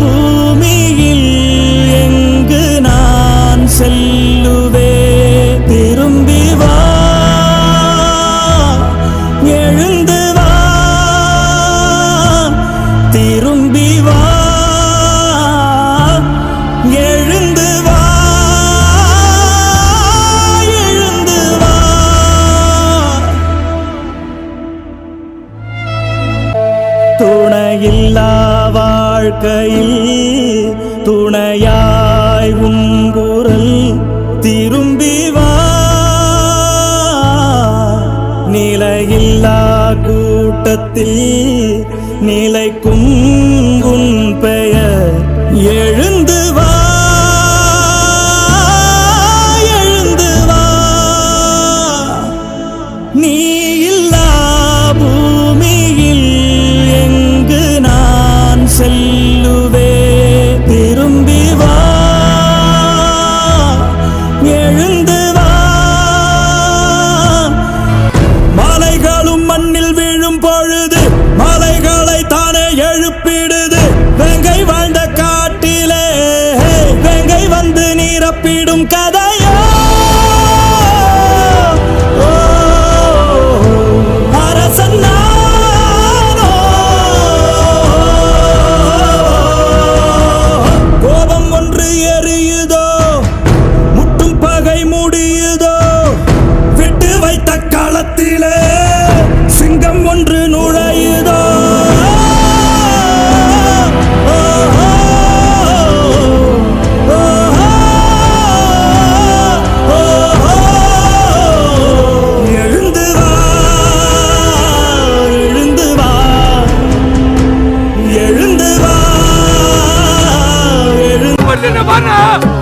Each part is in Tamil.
kabul. வாழ்க்கையில் துணையாய் உங்குரல் திரும்பி வா. நிலையில்லா கூட்டத்தில் நிலைக்கும் உன் பெயர் எழுந்து வா. விடும் இல்லைன்னா வாடா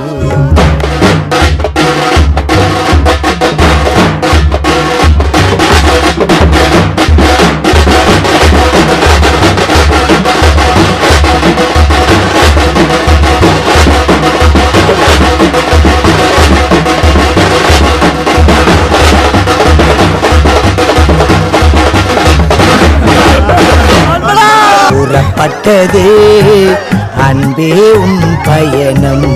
பட்டதே அன்பே உன் பயணம்.